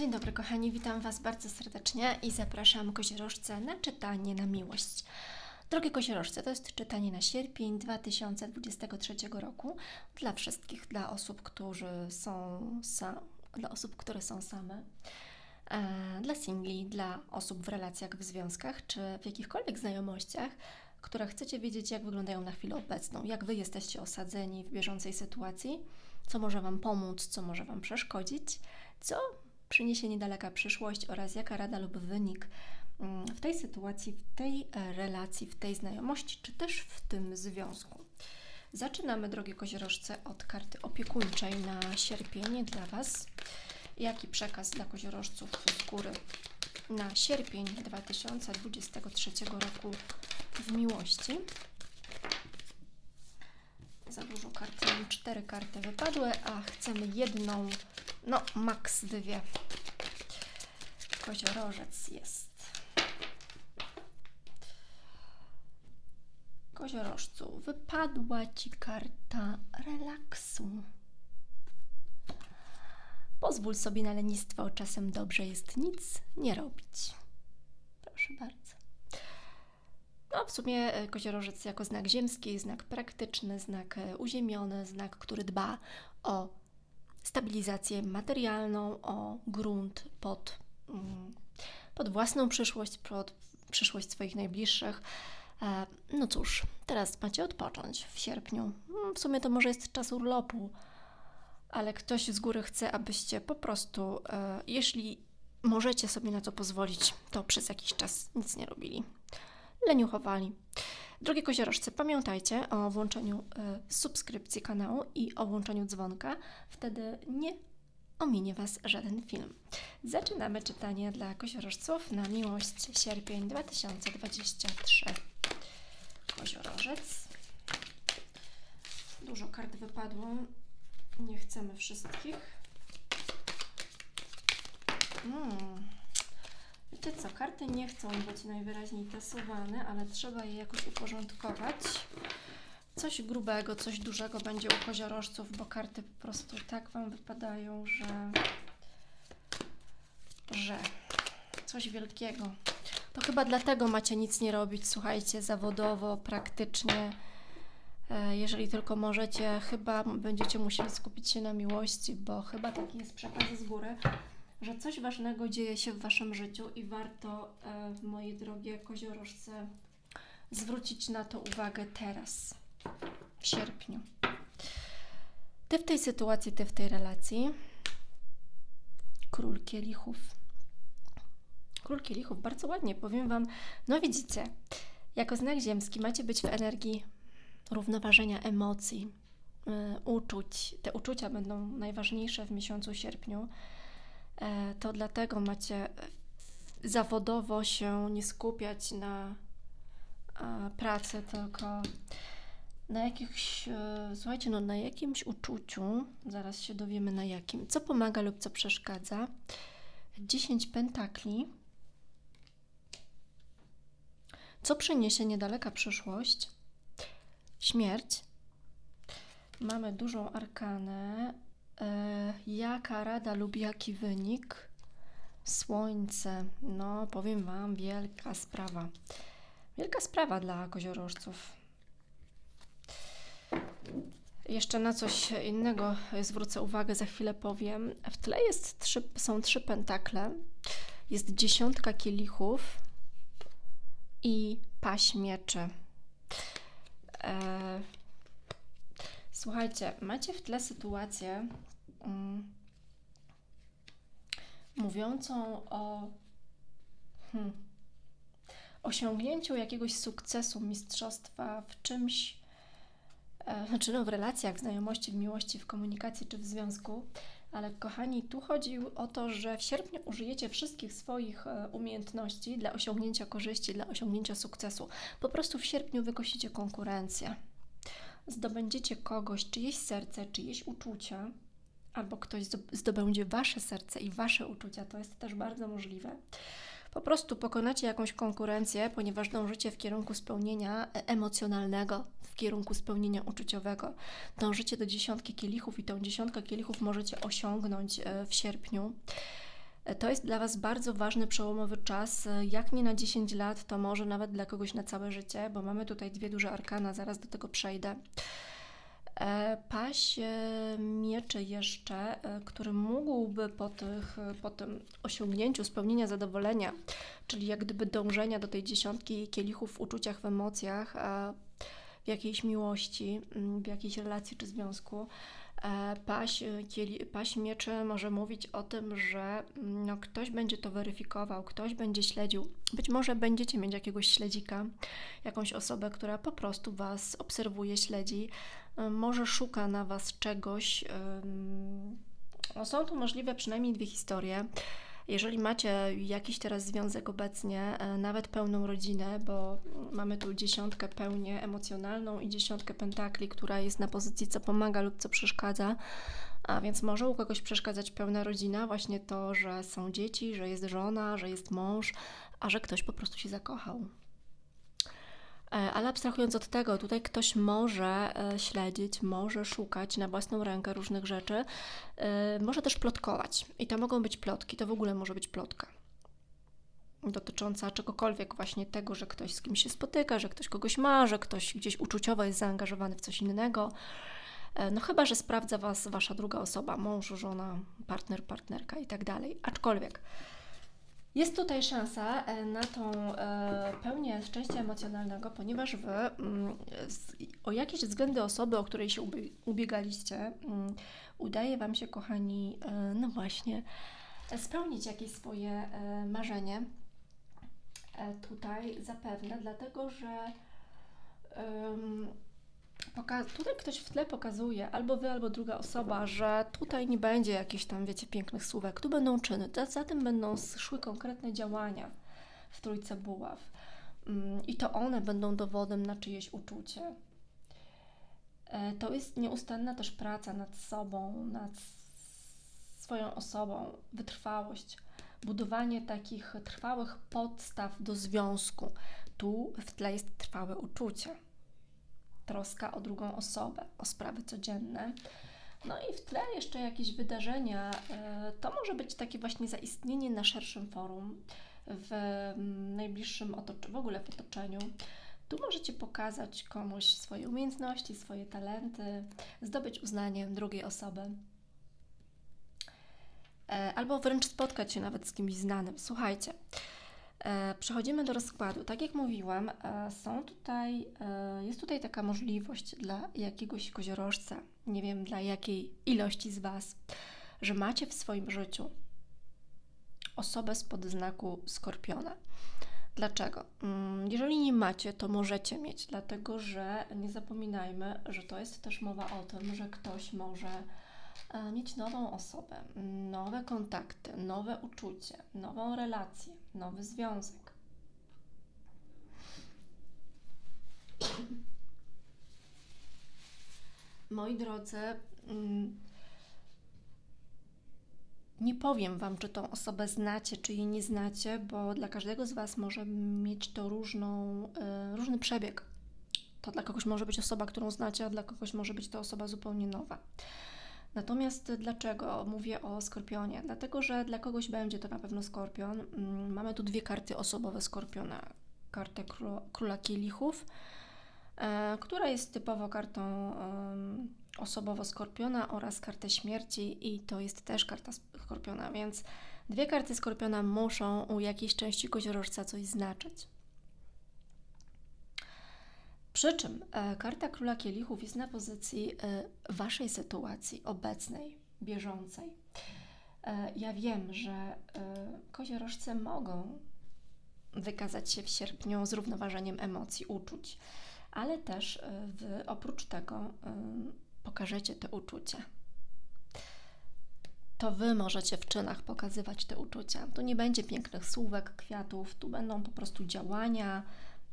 Dzień dobry kochani, witam Was bardzo serdecznie i zapraszam koziorożce na czytanie na miłość. Drogie koziorożce, to jest czytanie na sierpień 2023 roku dla wszystkich, dla osób, którzy są sa, dla osób, które są same, e, dla singli, dla osób w relacjach, w związkach czy w jakichkolwiek znajomościach, które chcecie wiedzieć, jak wyglądają na chwilę obecną, jak Wy jesteście osadzeni w bieżącej sytuacji, co może Wam pomóc, co może Wam przeszkodzić, co przyniesie niedaleka przyszłość oraz jaka rada lub wynik mm, w tej sytuacji, w tej e, relacji, w tej znajomości, czy też w tym związku. Zaczynamy, drogie koziorożce, od karty opiekuńczej na sierpień dla Was. Jaki przekaz dla koziorożców z góry na sierpień 2023 roku w miłości? Za dużo kart, cztery karty wypadły, a chcemy jedną, no maks dwie. Koziorożec jest. Koziorożcu, wypadła Ci karta relaksu. Pozwól sobie na lenistwo, czasem dobrze jest nic nie robić. Proszę bardzo. No, w sumie e, koziorożec jako znak ziemski, znak praktyczny, znak e, uziemiony, znak, który dba o stabilizację materialną, o grunt pod, mm, pod własną przyszłość, pod przyszłość swoich najbliższych. E, no cóż, teraz macie odpocząć w sierpniu. Mm, w sumie to może jest czas urlopu, ale ktoś z góry chce, abyście po prostu, jeśli możecie sobie na to pozwolić, to przez jakiś czas nic nie robili leniuchowali. Drogie koziorożce, pamiętajcie o włączeniu y, subskrypcji kanału i o włączeniu dzwonka. Wtedy nie ominie Was żaden film. Zaczynamy czytanie dla koziorożców na miłość sierpień 2023. Koziorożec. Dużo kart wypadło. Nie chcemy wszystkich. Mm. Wiecie co, karty nie chcą być najwyraźniej tasowane, ale trzeba je jakoś uporządkować. Coś grubego, coś dużego będzie u koziorożców, bo karty po prostu tak Wam wypadają, że... że... coś wielkiego. To chyba dlatego macie nic nie robić, słuchajcie, zawodowo, praktycznie. E, jeżeli tylko możecie, chyba będziecie musieli skupić się na miłości, bo chyba taki jest przekaz z góry że coś ważnego dzieje się w Waszym życiu i warto, e, moje drogie koziorożce, zwrócić na to uwagę teraz, w sierpniu. Ty w tej sytuacji, ty w tej relacji. Król kielichów. Król kielichów, bardzo ładnie, powiem Wam. No widzicie, jako znak ziemski macie być w energii równoważenia emocji, y, uczuć. Te uczucia będą najważniejsze w miesiącu sierpniu. E, to dlatego macie zawodowo się nie skupiać na pracy, tylko na jakimś, e, słuchajcie, no na jakimś uczuciu, zaraz się dowiemy na jakim, co pomaga lub co przeszkadza. 10 pentakli. Co przyniesie niedaleka przyszłość? Śmierć. Mamy dużą arkanę. E, jaka rada lub jaki wynik? Słońce. No, powiem Wam, wielka sprawa. Wielka sprawa dla koziorożców. Jeszcze na coś innego zwrócę uwagę, za chwilę powiem. W tle jest trzy, są trzy pentakle, jest dziesiątka kielichów i paść mieczy. E, słuchajcie, macie w tle sytuację, um, mówiącą o hmm, osiągnięciu jakiegoś sukcesu, mistrzostwa w czymś, e, znaczy no w relacjach, w znajomości, w miłości, w komunikacji czy w związku. Ale kochani, tu chodzi o to, że w sierpniu użyjecie wszystkich swoich e, umiejętności dla osiągnięcia korzyści, dla osiągnięcia sukcesu. Po prostu w sierpniu wykosicie konkurencję. Zdobędziecie kogoś, czyjeś serce, czyjeś uczucia, albo ktoś zdobędzie wasze serce i wasze uczucia, to jest też bardzo możliwe. Po prostu pokonacie jakąś konkurencję, ponieważ dążycie w kierunku spełnienia e, emocjonalnego, w kierunku spełnienia uczuciowego. Dążycie do dziesiątki kielichów i tą dziesiątkę kielichów możecie osiągnąć e, w sierpniu. E, To jest dla Was bardzo ważny, przełomowy czas. Jak nie na 10 lat, to może nawet dla kogoś na całe życie, bo mamy tutaj dwie duże arkana, zaraz do tego przejdę. E, Paś e, mieczy jeszcze, e, który mógłby po, tych, po tym osiągnięciu spełnienia zadowolenia, czyli jak gdyby dążenia do tej dziesiątki kielichów w uczuciach, w emocjach, w jakiejś miłości, mm, w jakiejś relacji czy związku, paś, e, kieli, paś mieczy może mówić o tym, że mm, no, ktoś będzie to weryfikował, ktoś będzie śledził. Być może będziecie mieć jakiegoś śledzika, jakąś osobę, która po prostu Was obserwuje, śledzi, e, może szuka na Was czegoś. No, są tu możliwe przynajmniej dwie historie. Jeżeli macie jakiś teraz związek obecnie, e, nawet pełną rodzinę, bo mamy tu dziesiątkę pełnię emocjonalną i dziesiątkę pentakli, która jest na pozycji co pomaga lub co przeszkadza, a więc może u kogoś przeszkadzać pełna rodzina, właśnie to, że są dzieci, że jest żona, że jest mąż, a że ktoś po prostu się zakochał. E, Ale abstrahując od tego, tutaj ktoś może e, śledzić, może szukać na własną rękę różnych rzeczy, e, może też plotkować. I to mogą być plotki, to w ogóle może być plotka dotycząca czegokolwiek, właśnie tego, że ktoś z kimś się spotyka, że ktoś kogoś ma, że ktoś gdzieś uczuciowo jest zaangażowany w coś innego. No chyba, że sprawdza Was Wasza druga osoba, mąż, żona, partner, partnerka i tak dalej. Aczkolwiek jest tutaj szansa e, na tą e, pełnię szczęścia emocjonalnego, ponieważ Wy mm, o jakieś względy osoby, o której się ubie- ubiegaliście, mm, udaje Wam się, kochani, e, no właśnie, spełnić jakieś swoje marzenie. Tutaj zapewne, dlatego że poka- tutaj ktoś w tle pokazuje, albo wy, albo druga osoba, że tutaj nie będzie jakichś tam, wiecie, pięknych słówek, tu będą czyny, za, tym będą szły konkretne działania w Trójce Buław. Mm, I to one będą dowodem na czyjeś uczucie. E, To jest nieustanna też praca nad sobą, nad swoją osobą, wytrwałość, budowanie takich trwałych podstaw do związku. Tu w tle jest trwałe uczucie troska o drugą osobę, o sprawy codzienne. No i w tle jeszcze jakieś wydarzenia. e, To może być takie właśnie zaistnienie na szerszym forum, w najbliższym otoczeniu, w ogóle w otoczeniu. Tu możecie pokazać komuś swoje umiejętności, swoje talenty, zdobyć uznanie drugiej osoby. E, Albo wręcz spotkać się nawet z kimś znanym. Słuchajcie, Przechodzimy do rozkładu. Tak jak mówiłam, e, są tutaj, e, jest tutaj taka możliwość dla jakiegoś koziorożca, nie wiem dla jakiej ilości z Was, że macie w swoim życiu osobę spod znaku skorpiona. Dlaczego? Mm, Jeżeli nie macie, to możecie mieć, dlatego że nie zapominajmy, że to jest też mowa o tym, że ktoś może e, mieć nową osobę, nowe kontakty, nowe uczucie, nową relację, nowy związek. Moi drodzy, mm, nie powiem Wam, czy tą osobę znacie, czy jej nie znacie, bo dla każdego z Was może mieć to różną, e, różny przebieg. To dla kogoś może być osoba, którą znacie, a dla kogoś może być to osoba zupełnie nowa. Natomiast dlaczego mówię o skorpionie? Dlatego, że dla kogoś będzie to na pewno skorpion. Mm, Mamy tu dwie karty osobowe skorpiona. Kartę króla, kielichów, e, która jest typowo kartą osobowo skorpiona oraz kartę śmierci i to jest też karta skorpiona, więc dwie karty skorpiona muszą u jakiejś części koziorożca coś znaczyć. Przy czym e, karta Króla Kielichów jest na pozycji e, Waszej sytuacji obecnej, bieżącej. E, ja wiem, że koziorożce mogą wykazać się w sierpniu zrównoważeniem emocji, uczuć, ale też Wy oprócz tego pokażecie te uczucia. To Wy możecie w czynach pokazywać te uczucia. Tu nie będzie pięknych słówek, kwiatów, tu będą po prostu działania,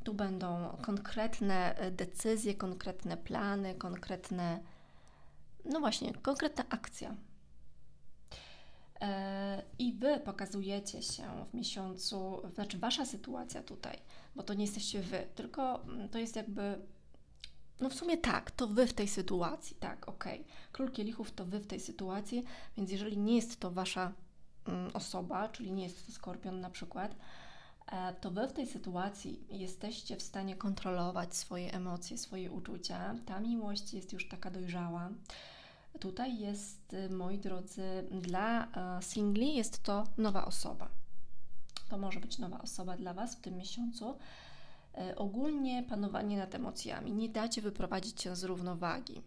tu będą konkretne e, decyzje, konkretne plany, konkretne, no właśnie, konkretna akcja. E, I Wy pokazujecie się w miesiącu, znaczy Wasza sytuacja tutaj, bo to nie jesteście Wy, tylko mm, to jest jakby, no w sumie tak, to Wy w tej sytuacji, tak, okej. Król Kielichów to Wy w tej sytuacji, więc jeżeli nie jest to Wasza mm, osoba, czyli nie jest to skorpion na przykład, to wy w tej sytuacji jesteście w stanie kontrolować swoje emocje, swoje uczucia. Ta miłość jest już taka dojrzała. Tutaj jest, y, moi drodzy, dla e, singli jest to nowa osoba. To może być nowa osoba dla Was w tym miesiącu. E, Ogólnie panowanie nad emocjami. Nie dacie wyprowadzić się z równowagi.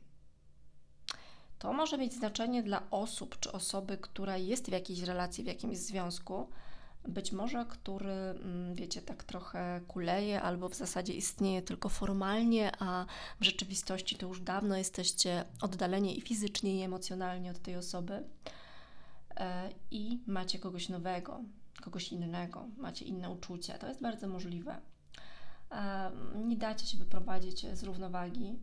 To może mieć znaczenie dla osób czy osoby, która jest w jakiejś relacji, w jakimś związku, być może który, mm, wiecie, tak trochę kuleje albo w zasadzie istnieje tylko formalnie, a w rzeczywistości to już dawno jesteście oddaleni i fizycznie, i emocjonalnie od tej osoby e, i macie kogoś nowego, kogoś innego, macie inne uczucia. To jest bardzo możliwe. E, Nie dacie się wyprowadzić z równowagi.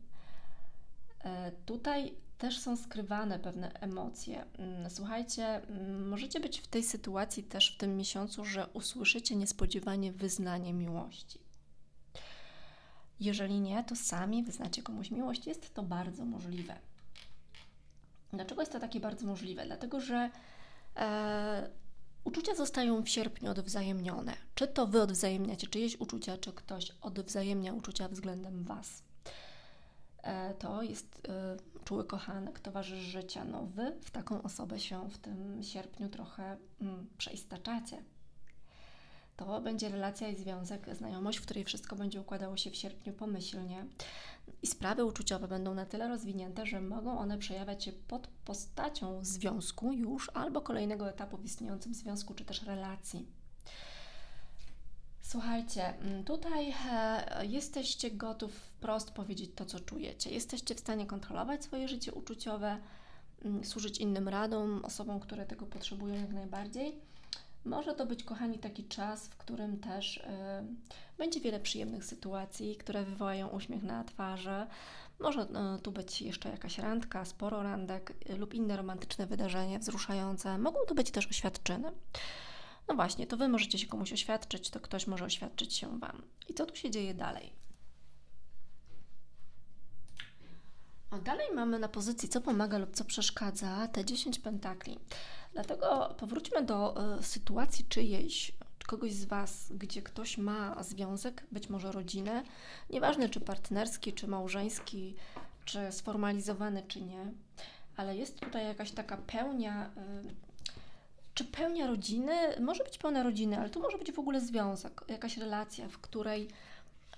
E, Tutaj też są skrywane pewne emocje. Mm, Słuchajcie, mm, możecie być w tej sytuacji też w tym miesiącu, że usłyszycie niespodziewanie wyznanie miłości. Jeżeli nie, to sami wyznacie komuś miłość. Jest to bardzo możliwe. Dlaczego jest to takie bardzo możliwe? Dlatego, że e, uczucia zostają w sierpniu odwzajemnione. Czy to wy odwzajemniacie czyjeś uczucia, czy ktoś odwzajemnia uczucia względem was. E, to jest e, czuły kochanek, towarzysz życia. No wy w taką osobę się w tym sierpniu trochę mm, przeistaczacie. To będzie relacja i związek, znajomość, w której wszystko będzie układało się w sierpniu pomyślnie i sprawy uczuciowe będą na tyle rozwinięte, że mogą one przejawiać się pod postacią związku już albo kolejnego etapu w istniejącym związku, czy też relacji. Słuchajcie, mm, tutaj e, jesteście gotów wprost powiedzieć to, co czujecie. Jesteście w stanie kontrolować swoje życie uczuciowe, mm, służyć innym radom, osobom, które tego potrzebują jak najbardziej. Może to być, kochani, taki czas, w którym też e, będzie wiele przyjemnych sytuacji, które wywołają uśmiech na twarzy. Może e, tu być jeszcze jakaś randka, sporo randek e, lub inne romantyczne wydarzenie wzruszające. Mogą to być też oświadczyny. No właśnie, to Wy możecie się komuś oświadczyć, to ktoś może oświadczyć się Wam. I co tu się dzieje dalej? A dalej mamy na pozycji, co pomaga lub co przeszkadza, te 10 pentakli. Dlatego powróćmy do y, sytuacji czyjejś, czy kogoś z Was, gdzie ktoś ma związek, być może rodzinę, nieważne czy partnerski, czy małżeński, czy sformalizowany, czy nie, ale jest tutaj jakaś taka pełnia. Y, czy pełnia rodziny? Może być pełna rodziny, ale tu może być w ogóle związek, jakaś relacja, w której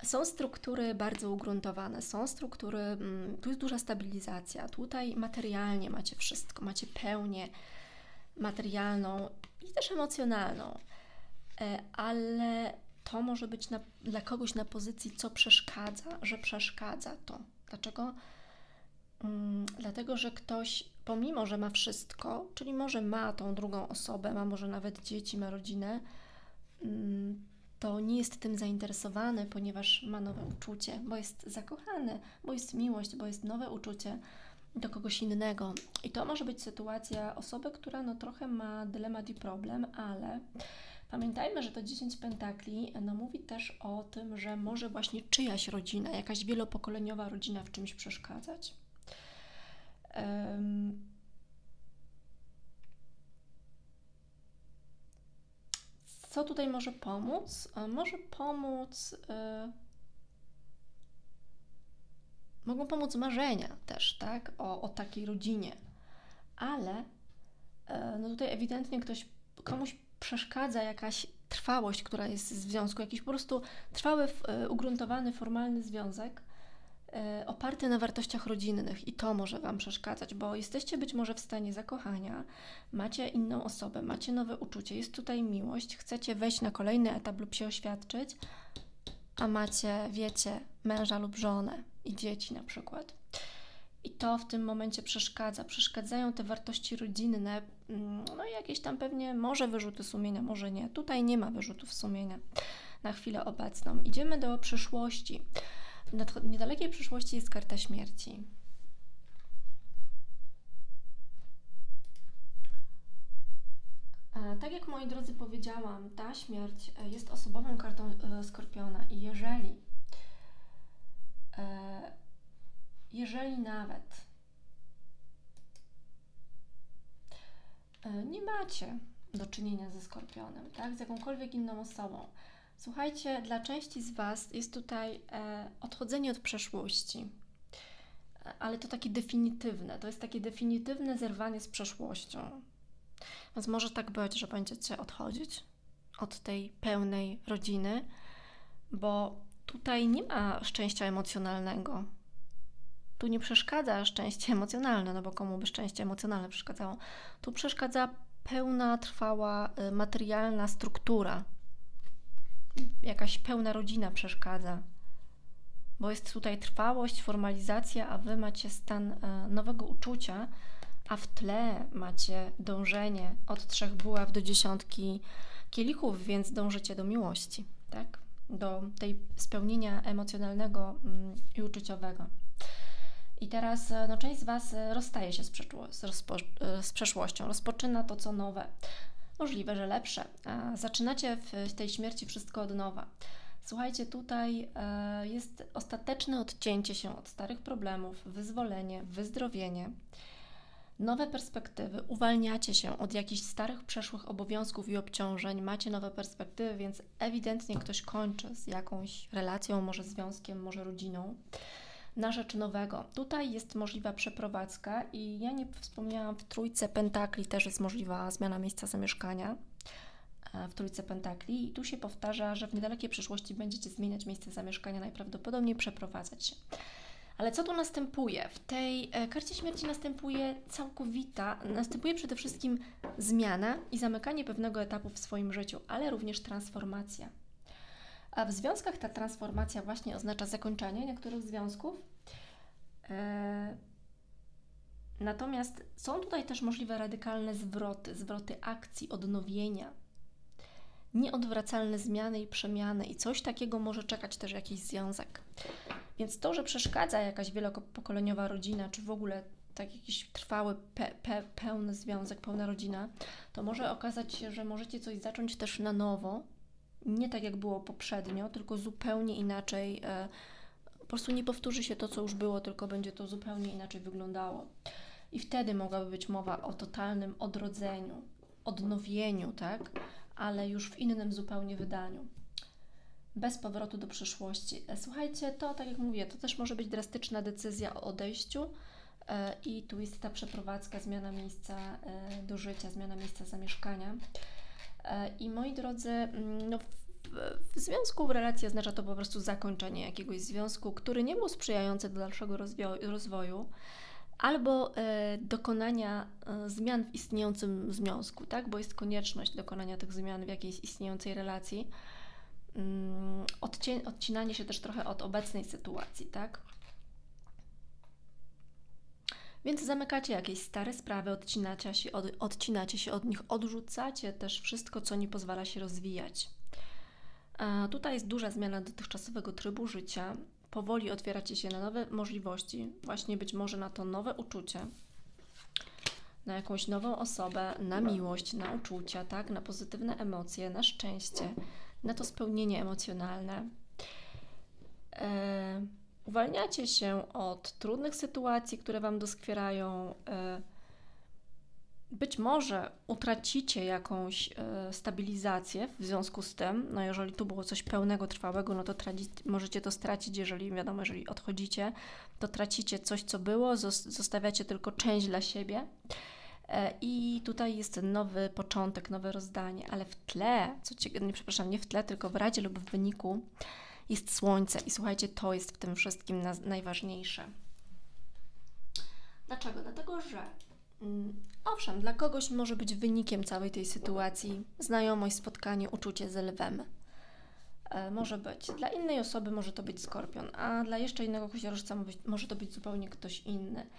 są struktury bardzo ugruntowane, są struktury, mm, tu jest duża stabilizacja, tutaj materialnie macie wszystko, macie pełnię materialną i też emocjonalną, E, ale to może być na, dla kogoś na pozycji, co przeszkadza, że przeszkadza to. Dlaczego? Mm, Dlatego, że ktoś, pomimo że ma wszystko, czyli może ma tą drugą osobę, ma może nawet dzieci, ma rodzinę, mm, to nie jest tym zainteresowany, ponieważ ma nowe uczucie, bo jest zakochany, bo jest miłość, bo jest nowe uczucie do kogoś innego. I to może być sytuacja osoby, która no trochę ma dylemat i problem, ale pamiętajmy, że to 10 pentakli no, mówi też o tym, że może właśnie czyjaś rodzina, jakaś wielopokoleniowa rodzina w czymś przeszkadzać. Em, Co tutaj może pomóc? E, Może pomóc. e, Mogą pomóc marzenia też, tak? O, o takiej rodzinie. Ale e, no tutaj ewidentnie ktoś, komuś przeszkadza jakaś trwałość, która jest w związku, jakiś po prostu trwały, ugruntowany, formalny związek, e, oparty na wartościach rodzinnych i to może Wam przeszkadzać, bo jesteście być może w stanie zakochania, macie inną osobę, macie nowe uczucie, jest tutaj miłość, chcecie wejść na kolejny etap lub się oświadczyć, a macie, wiecie, męża lub żonę i dzieci na przykład. I to w tym momencie przeszkadza. Przeszkadzają te wartości rodzinne, mm, no i jakieś tam pewnie może wyrzuty sumienia, może nie. Tutaj nie ma wyrzutów sumienia na chwilę obecną. Idziemy do przyszłości. W niedalekiej przyszłości jest karta śmierci. E, Tak jak moi drodzy powiedziałam, ta śmierć e, jest osobową kartą e, Skorpiona i jeżeli jeżeli nawet nie macie do czynienia ze skorpionem, tak? Z jakąkolwiek inną osobą. Słuchajcie, dla części z Was jest tutaj e, odchodzenie od przeszłości, ale to takie definitywne, to jest takie definitywne zerwanie z przeszłością. Więc może tak być, że będziecie odchodzić od tej pełnej rodziny, bo tutaj nie ma szczęścia emocjonalnego. Tu nie przeszkadza szczęście emocjonalne, no bo komu by szczęście emocjonalne przeszkadzało? Tu przeszkadza pełna, trwała, y, materialna struktura. Jakaś pełna rodzina przeszkadza, bo jest tutaj trwałość, formalizacja, a wy macie stan y, nowego uczucia, a w tle macie dążenie od trzech buław do dziesiątki kielichów, więc dążycie do miłości, tak? Do tej spełnienia emocjonalnego mm, i uczuciowego. I teraz no, część z Was rozstaje się z, z, z przeszłością, rozpoczyna to, co nowe. Możliwe, że lepsze. Zaczynacie w tej śmierci wszystko od nowa. Słuchajcie, tutaj e, jest ostateczne odcięcie się od starych problemów, wyzwolenie, wyzdrowienie nowe perspektywy, uwalniacie się od jakichś starych, przeszłych obowiązków i obciążeń, macie nowe perspektywy, więc ewidentnie ktoś kończy z jakąś relacją, może związkiem, może rodziną na rzecz nowego. Tutaj jest możliwa przeprowadzka i ja nie wspomniałam, w Trójce Pentakli też jest możliwa zmiana miejsca zamieszkania e, w Trójce Pentakli i tu się powtarza, że w niedalekiej przyszłości będziecie zmieniać miejsce zamieszkania, najprawdopodobniej przeprowadzać się. Ale co tu następuje? W tej e, karcie śmierci następuje całkowita, następuje przede wszystkim zmiana i zamykanie pewnego etapu w swoim życiu, ale również transformacja. A w związkach ta transformacja właśnie oznacza zakończenie niektórych związków. E, natomiast są tutaj też możliwe radykalne zwroty, zwroty akcji, odnowienia, nieodwracalne zmiany i przemiany, i coś takiego może czekać też jakiś związek. Więc to, że przeszkadza jakaś wielopokoleniowa rodzina, czy w ogóle tak jakiś trwały, pe, pe, pełny związek, pełna rodzina, to może okazać się, że możecie coś zacząć też na nowo, nie tak jak było poprzednio, tylko zupełnie inaczej. E, po prostu nie powtórzy się to, co już było, tylko będzie to zupełnie inaczej wyglądało. I wtedy mogłaby być mowa o totalnym odrodzeniu, odnowieniu, tak? Ale już w innym zupełnie wydaniu bez powrotu do przeszłości. E, słuchajcie, to tak jak mówię, to też może być drastyczna decyzja o odejściu e, i tu jest ta przeprowadzka, zmiana miejsca do życia, zmiana miejsca zamieszkania. I moi drodzy, mm, no w, związku, w relacji oznacza to po prostu zakończenie jakiegoś związku, który nie był sprzyjający do dalszego rozwoju, albo dokonania zmian w istniejącym związku, tak? bo jest konieczność dokonania tych zmian w jakiejś istniejącej relacji. Mm, odcinanie się też trochę od obecnej sytuacji, tak? Więc zamykacie jakieś stare sprawy, odcinacie się od, odcinacie się od nich, odrzucacie też wszystko, co nie pozwala się rozwijać. A tutaj jest duża zmiana dotychczasowego trybu życia. Powoli otwieracie się na nowe możliwości, właśnie być może na to nowe uczucie, na jakąś nową osobę, na miłość, na uczucia, tak? na pozytywne emocje, na szczęście na to spełnienie emocjonalne. E, uwalniacie się od trudnych sytuacji, które Wam doskwierają. E, być może utracicie jakąś e, stabilizację w związku z tym. No, jeżeli tu było coś pełnego, trwałego, no to możecie to stracić. Jeżeli wiadomo, jeżeli odchodzicie, to tracicie coś, co było, zostawiacie tylko część dla siebie. E, I tutaj jest nowy początek, nowe rozdanie, ale w tle, co nie przepraszam, nie w tle, tylko w radzie lub w wyniku jest słońce. I słuchajcie, to jest w tym wszystkim na, najważniejsze. Dlaczego? Dlatego, że mm, owszem, dla kogoś może być wynikiem całej tej sytuacji znajomość, spotkanie, uczucie z lwem. E, może być. Dla innej osoby może to być skorpion, a dla jeszcze innego koziorożca może to być zupełnie ktoś inny.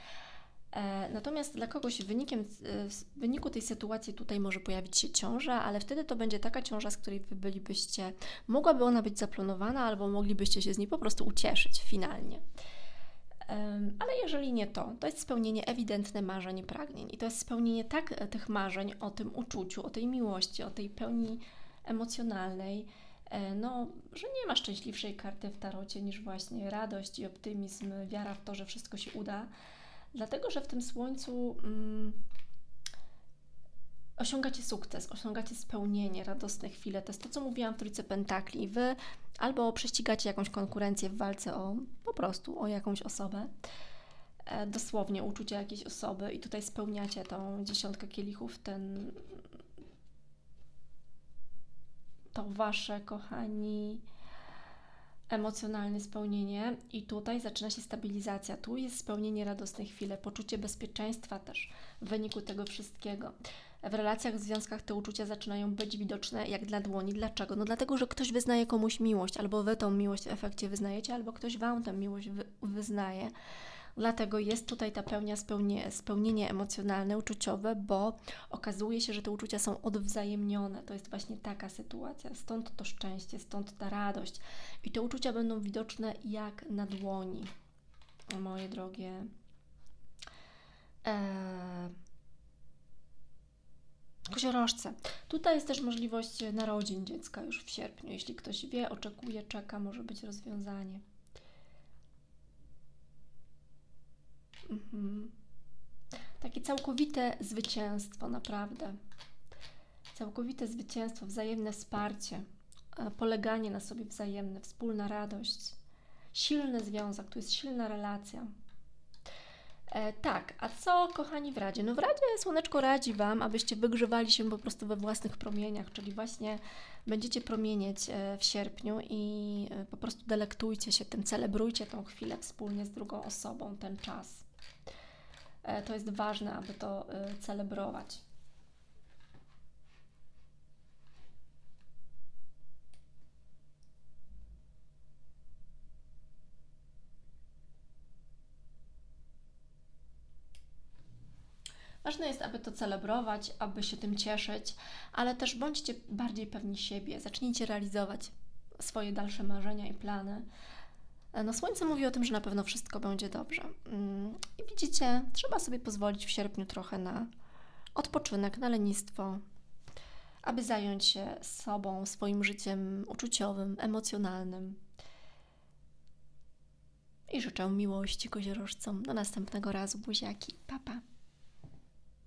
E, natomiast dla kogoś wynikiem, e, w wyniku tej sytuacji tutaj może pojawić się ciąża, ale wtedy to będzie taka ciąża, z której wy bylibyście, mogłaby ona być zaplanowana, albo moglibyście się z niej po prostu ucieszyć finalnie. Ale jeżeli nie to, to jest spełnienie ewidentne marzeń i pragnień. I to jest spełnienie tak e, tych marzeń o tym uczuciu, o tej miłości, o tej pełni emocjonalnej, no, że nie ma szczęśliwszej karty w tarocie niż właśnie radość i optymizm, wiara w to, że wszystko się uda. Dlatego, że w tym słońcu mm, osiągacie sukces, osiągacie spełnienie, radosne chwile. To jest to, co mówiłam w Trójce Pentakli. Wy albo prześcigacie jakąś konkurencję w walce o po prostu o jakąś osobę, e, dosłownie uczucie jakiejś osoby i tutaj spełniacie tą dziesiątkę kielichów, ten to wasze, kochani, emocjonalne spełnienie i tutaj zaczyna się stabilizacja. Tu jest spełnienie radosnej chwili, poczucie bezpieczeństwa też w wyniku tego wszystkiego. W relacjach, w związkach te uczucia zaczynają być widoczne jak dla dłoni. Dlaczego? No dlatego, że ktoś wyznaje komuś miłość, albo wy tą miłość w efekcie wyznajecie, albo ktoś wam tę miłość wy wyznaje. Dlatego jest tutaj ta pełnia spełnie, spełnienie emocjonalne, uczuciowe, bo okazuje się, że te uczucia są odwzajemnione. To jest właśnie taka sytuacja. Stąd to szczęście, stąd ta radość. I te uczucia będą widoczne jak na dłoni, moje drogie. Eee... Koziorożce. Tutaj jest też możliwość narodzin dziecka już w sierpniu. Jeśli ktoś wie, oczekuje, czeka, może być rozwiązanie. Mhm. Takie całkowite zwycięstwo, naprawdę. Całkowite zwycięstwo, wzajemne wsparcie, e, poleganie na sobie wzajemne, wspólna radość, silny związek, tu jest silna relacja. E, tak, a co kochani w Radzie? No w Radzie Słoneczko radzi Wam, abyście wygrzewali się po prostu we własnych promieniach, czyli właśnie będziecie promienieć e, w sierpniu i e, po prostu delektujcie się tym, celebrujcie tą chwilę wspólnie z drugą osobą, ten czas. E, to jest ważne, aby to e, celebrować. Ważne jest, aby to celebrować, aby się tym cieszyć, ale też bądźcie bardziej pewni siebie, zacznijcie realizować swoje dalsze marzenia i plany. No, słońce mówi o tym, że na pewno wszystko będzie dobrze. Mm, I widzicie, trzeba sobie pozwolić w sierpniu trochę na odpoczynek, na lenistwo, aby zająć się sobą, swoim życiem uczuciowym, emocjonalnym. I życzę miłości koziorożcom. Do następnego razu, buziaki. Papa. Pa.